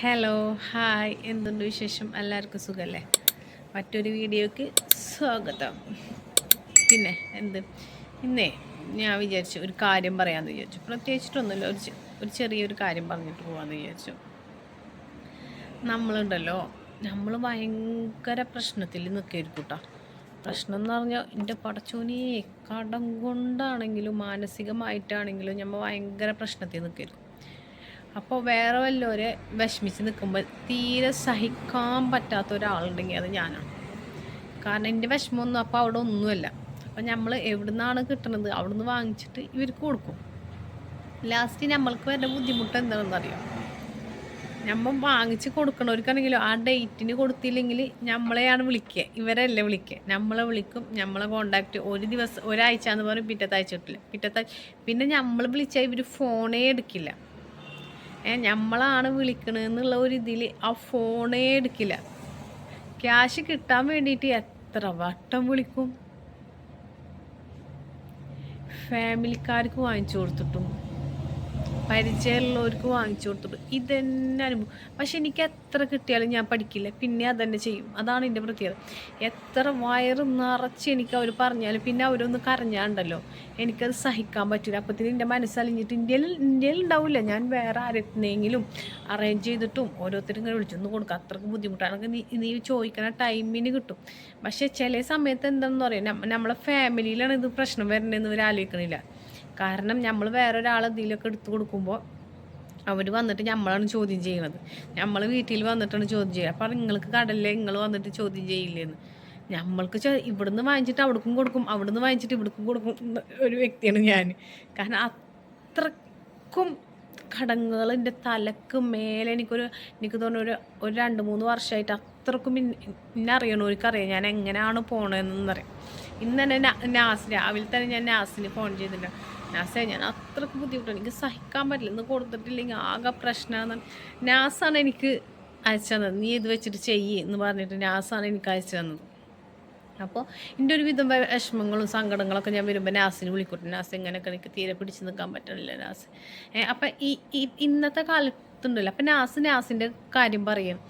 Hello hi എന്തുണ്ട് വിശേഷം? എല്ലാവർക്കും സുഖമല്ലേ മറ്റൊരു വീഡിയോയ്ക്ക് സ്വാഗതം. പിന്നെ എന്ത്? ഇന്നേ ഞാൻ വിചാരിച്ചു ഒരു കാര്യം പറയാമെന്ന് വിചാരിച്ചു. പ്രത്യേകിച്ചിട്ടൊന്നുമില്ല. ഒരു ഒരു ചെറിയൊരു കാര്യം പറഞ്ഞിട്ട് പോകാമെന്ന് വിചാരിച്ചു. നമ്മളുണ്ടല്ലോ. നമ്മൾ ഭയങ്കര പ്രശ്നത്തിൽ നിൽക്കരുത് കേട്ടോ പ്രശ്നം എന്ന് പറഞ്ഞാൽ എന്റെ പടച്ചോനെ കടം കൊണ്ടാണെങ്കിലും മാനസികമായിട്ടാണെങ്കിലും നമ്മൾ ഭയങ്കര പ്രശ്നത്തിൽ നിൽക്കായിരിക്കും. അപ്പോൾ വേറെ വല്ലവരെ വിഷമിച്ച് നിൽക്കുമ്പോൾ തീരെ സഹിക്കാൻ പറ്റാത്ത ഒരാളുണ്ടെങ്കിൽ അത് ഞാനാണ് കാരണം എന്റെ വിഷമമൊന്നും അപ്പോൾ അവിടെ ഒന്നുമല്ല. അപ്പം നമ്മൾ എവിടെ നിന്നാണ് കിട്ടണത്? അവിടെ നിന്ന് വാങ്ങിച്ചിട്ട് ഇവർക്ക് കൊടുക്കും. ലാസ്റ്റ് നമ്മൾക്ക് വരുന്ന ബുദ്ധിമുട്ട് എന്താണെന്ന് അറിയാം നമ്മൾ വാങ്ങിച്ച് കൊടുക്കണവർക്കാണെങ്കിലും ആ ഡേറ്റിന് കൊടുത്തില്ലെങ്കിൽ നമ്മളെയാണ് വിളിക്കുക. ഇവരല്ലേ വിളിക്കുക. നമ്മളെ വിളിക്കും നമ്മളെ കോണ്ടാക്ട് ഒരു ദിവസം ഒരാഴ്ച എന്ന് പറയും പിറ്റത്തെ ആഴ്ച കിട്ടില്ല പിറ്റത്തെ പിന്നെ നമ്മൾ വിളിച്ചാൽ ഇവർ ഫോണേ എടുക്കില്ല. നമ്മളാണ് വിളിക്കണെന്നുള്ള ഒരു ഇതിൽ ആ ഫോണേ എടുക്കില്ല. ക്യാഷ് കിട്ടാൻ വേണ്ടിയിട്ട് എത്ര വട്ടം വിളിക്കും. ഫാമിലിക്കാർക്ക് വാങ്ങിച്ചു കൊടുത്തിട്ടും. പരിചയമുള്ളവർക്ക് വാങ്ങിച്ചു കൊടുത്തിട്ട് ഇതന്നെ അനുഭവം. പക്ഷെ എനിക്ക് എത്ര കിട്ടിയാലും ഞാൻ പഠിക്കില്ല. പിന്നെ അതന്നെ ചെയ്യും. അതാണ് എന്റെ പ്രത്യേകത. എത്ര വയറ് നിറച്ച് എനിക്ക് അവർ പറഞ്ഞാലും പിന്നെ അവരൊന്ന് കരഞ്ഞാണ്ടല്ലോ. എനിക്കത് സഹിക്കാൻ പറ്റില്ല. അപ്പത്തിന് എന്റെ മനസ്സലിഞ്ഞിട്ട് ഇന്ത്യയിൽ ഇന്ത്യയിൽ ഉണ്ടാവില്ല. ഞാൻ വേറെ ആരെങ്കിലും അറേഞ്ച് ചെയ്തിട്ടും ഓരോരുത്തരും ഇങ്ങനെ വിളിച്ചൊന്നും കൊടുക്കുക അത്രയ്ക്ക് ബുദ്ധിമുട്ടാണ്. നീ നീ ചോദിക്കണ ടൈമിന് കിട്ടും. പക്ഷേ ചില സമയത്ത് എന്താണെന്ന് പറയാം നമ്മ- നമ്മളെ ഫാമിലിയിലാണ് ഇത് പ്രശ്നം വരേണ്ടതെന്ന് ഇവർ ആലോചിക്കണില്ല. കാരണം നമ്മൾ വേറെ ഒരാളെ എന്തെങ്കിലുമൊക്കെ എടുത്തു കൊടുക്കുമ്പോൾ അവർ വന്നിട്ട് നമ്മളാണ് ചോദ്യം ചെയ്യുന്നത്. നമ്മൾ വീട്ടിൽ വന്നിട്ടാണ് ചോദ്യം ചെയ്യുക. അപ്പോൾ നിങ്ങൾക്ക് കടലിലെ നിങ്ങൾ വന്നിട്ട് ചോദ്യം ചെയ്യില്ലെന്ന്. നമ്മൾക്ക് ഇവിടുന്ന് വാങ്ങിച്ചിട്ട് അവിടേക്കും കൊടുക്കും അവിടുന്ന് വാങ്ങിച്ചിട്ട് ഇവിടേക്കും കൊടുക്കും ഒരു വ്യക്തിയാണ് ഞാൻ കാരണം അത്രക്കും കടങ്ങൾ എന്റെ തലക്ക് മേലെ എനിക്കൊരു എനിക്ക് തോന്നുന്നു ഒരു ഒരു രണ്ട് മൂന്ന് വർഷമായിട്ട് അത്രക്കും ഇന്ന- അറിയണവർക്കറിയാം ഞാൻ എങ്ങനെയാണ് പോണതെന്നറിയാം ഇന്ന് തന്നെ നാ- നാസ് രാവിലെ തന്നെ ഞാൻ നാസിന് ഫോൺ ചെയ്തിട്ടുണ്ട്. നാസെ ഞാൻ അത്രയ്ക്ക് ബുദ്ധിമുട്ടാണ്. എനിക്ക് സഹിക്കാൻ പറ്റില്ല. ഇന്ന് കൊടുത്തിട്ടില്ലെങ്കിൽ ആകെ പ്രശ്നമാണ്. നാസാണ് എനിക്ക് അയച്ചു തന്നത്. നീ ഇത് വെച്ചിട്ട് ചെയ്യ് എന്ന് പറഞ്ഞിട്ട് നാസാണ് എനിക്ക് അയച്ചു തന്നത്. അപ്പോൾ എന്റെ ഒരു വിധം വിഷമങ്ങളും സങ്കടങ്ങളൊക്കെ ഞാൻ വരുമ്പോൾ നാസിന് വിളിക്കൂട്ടെ. നാസ് എങ്ങനെയൊക്കെ എനിക്ക് തീരെ പിടിച്ച് നിൽക്കാൻ പറ്റണില്ല നാസ്. അപ്പം ഈ ഇന്നത്തെ കാലത്തുണ്ടല്ലോ. അപ്പം നാസ് നാസിന്റെ കാര്യം പറയും.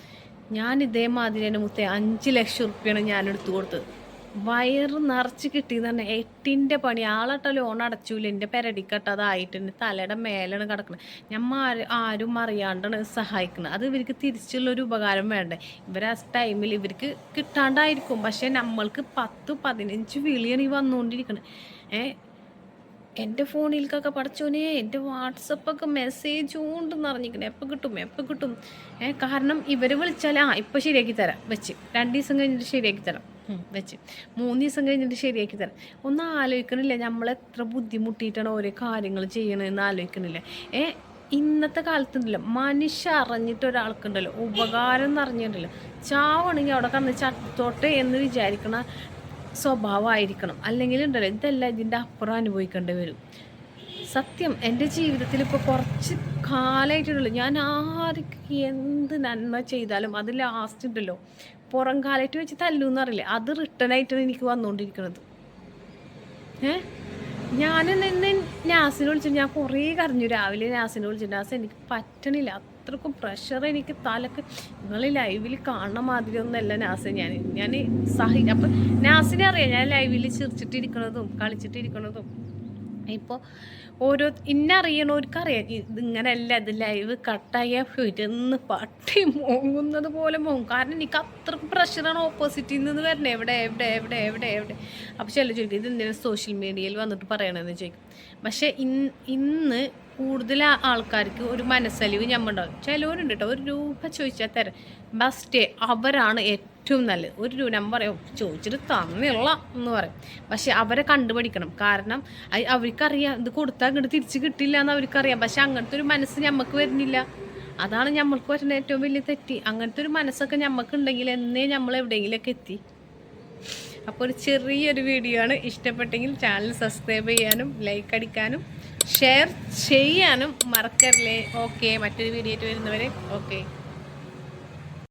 ഞാൻ ഇതേമാതിരി എന്റെ മുത്തേ അഞ്ച് ലക്ഷം ഉറുപ്പ്യാണ് ഞാൻ എടുത്തു കൊടുത്തത്. വയറ് നിറച്ച് പറഞ്ഞാൽ എട്ടിന്റെ പണി. ആളട്ട ലോൺ അടച്ചൂല. എന്റെ പെരടിക്കട്ട അതായിട്ട് എന്റെ തലയുടെ മേലാണ് കിടക്കുന്നത് ഞമ്മ ആരും അറിയാണ്ടാണ് സഹായിക്കുന്നത് അത് ഇവർക്ക് തിരിച്ചുള്ളൊരു ഉപകാരം വേണ്ടേ? ഇവർ ആ ടൈമിൽ ഇവർക്ക് കിട്ടാണ്ടായിരിക്കും. പക്ഷേ നമ്മൾക്ക് പത്ത് പതിനഞ്ച് വിളിയാണ് ഈ വന്നുകൊണ്ടിരിക്കുന്നത് ഏ? എന്റെ ഫോണിലേക്കൊക്കെ പഠിച്ചോനെ എന്റെ വാട്സപ്പൊക്കെ മെസ്സേജ് കൊണ്ട് നിറഞ്ഞിരിക്കണേ. എപ്പോൾ കിട്ടും? എപ്പോൾ കിട്ടും? കാരണം ഇവർ വിളിച്ചാൽ ആ ഇപ്പം ശരിയാക്കി തരാം. വെച്ച്. രണ്ട് ദിവസം കഴിഞ്ഞിട്ട് ശരിയാക്കി തരാം. വെച്ച്. മൂന്ന് ദിവസം കഴിഞ്ഞിട്ട് ശരിയാക്കി തരാം. ഒന്ന് ആലോചിക്കണില്ല നമ്മൾ എത്ര ബുദ്ധിമുട്ടിയിട്ടാണ് ഓരോ കാര്യങ്ങൾ ചെയ്യണമെന്ന് ആലോചിക്കണില്ല. ഏ ഇന്നത്തെ കാലത്തുണ്ടല്ലോ മനുഷ്യ അറിഞ്ഞിട്ട് ഒരാൾക്കുണ്ടല്ലോ ഉപകാരം എന്ന് അറിഞ്ഞിട്ടുണ്ടല്ലോ. ചാവണമെങ്കിൽ അവിടെ കന്ന് ചത്തോട്ടെ എന്ന് വിചാരിക്കണ സ്വഭാവമായിരിക്കണം. അല്ലെങ്കിൽ ഉണ്ടല്ലോ ഇതെല്ലാം ഇതിന്റെ അപ്പുറം അനുഭവിക്കേണ്ടി വരും. സത്യം എന്റെ ജീവിതത്തിൽ ഇപ്പോൾ കുറച്ച് കാലമായിട്ടുള്ളൂ ഞാൻ ആർക്ക് എന്ത് നന്മ ചെയ്താലും അത് ലാസ്റ്റ് ഉണ്ടല്ലോ. പുറം കാലായിട്ട് വെച്ച് തല്ലൂന്ന് അറിയില്ല അത് റിട്ടേൺ ആയിട്ടാണ് എനിക്ക് വന്നുകൊണ്ടിരിക്കുന്നത് ഏ? ഞാൻ നിന്ന് നാസിനെ വിളിച്ചിട്ട് ഞാൻ കുറേ കരഞ്ഞു. രാവിലെ നാസിനെ വിളിച്ചിട്ട് നാസ് എനിക്ക് പറ്റണില്ല. അത്രക്കും പ്രഷർ എനിക്ക് തലക്ക്. നിങ്ങൾ ലൈവിൽ കാണുന്ന മാതിരി ഒന്നല്ല നാസ്. ഞാൻ ഞാൻ സഹി അപ്പം നാസിനെ അറിയാം. ഞാൻ ലൈവിൽ ചിരിച്ചിട്ടിരിക്കണതും കളിച്ചിട്ടിരിക്കണതും. ഇപ്പോൾ ഓരോ ഇന്നറിയണവർക്കറിയാം ഇത് ഇങ്ങനെയല്ല ഇത് ലൈവ് കട്ടായ ഇരുന്ന് പട്ടി മോങ്ങുന്നത് പോലെ മോങ്ങും. കാരണം എനിക്ക് അത്ര പ്രഷറാണ് ഓപ്പോസിറ്റിൽ നിന്ന് വരണേ എവിടെ എവിടെ എവിടെ എവിടെ എവിടെ? അപ്പോൾ ചില ചോദിക്കും ഇത് എന്തിനാണ് സോഷ്യൽ മീഡിയയിൽ വന്നിട്ട് പറയണമെന്ന് ചോദിക്കും. പക്ഷേ ഇന്ന് കൂടുതൽ ആൾക്കാർക്ക് ഒരു മനസ്സലിവ് ഞമ്മണ്ടാവും ചിലവരുണ്ട് കേട്ടോ ഒരു രൂപ ചോദിച്ചാൽ തരാം. ബസ്റ്റ് അവരാണ് ഏറ്റവും നല്ലത്. ഒരു രൂപ നമ്മൾ ചോദിച്ചിട്ട് തന്നില്ല എന്ന് പറയും. പക്ഷെ അവരെ കണ്ടുപിടിക്കണം. കാരണം അവർക്കറിയാം ഇത് കൊടുത്താൽ ഇങ്ങോട്ട് തിരിച്ച് കിട്ടില്ല എന്ന് അവർക്കറിയാം. പക്ഷെ അങ്ങനത്തെ ഒരു മനസ്സ് ഞമ്മക്ക് വരുന്നില്ല. അതാണ് നമ്മൾക്ക് വരുന്ന ഏറ്റവും വലിയ തെറ്റി. അങ്ങനത്തെ ഒരു മനസ്സൊക്കെ ഞമ്മക്ക് ഉണ്ടെങ്കിൽ എന്നേ നമ്മൾ എവിടെയെങ്കിലൊക്കെ എത്തി. അപ്പോൾ ഒരു ചെറിയൊരു വീഡിയോ ആണ്. ഇഷ്ടപ്പെട്ടെങ്കിൽ ചാനൽ സബ്സ്ക്രൈബ് ചെയ്യാനും ലൈക്ക് അടിക്കാനും ഷെയർ ചെയ്യാനും മറക്കല്ലേ ഓക്കെ മറ്റൊരു വീഡിയോ ആയിട്ട് വരുന്നവരെ ഓക്കെ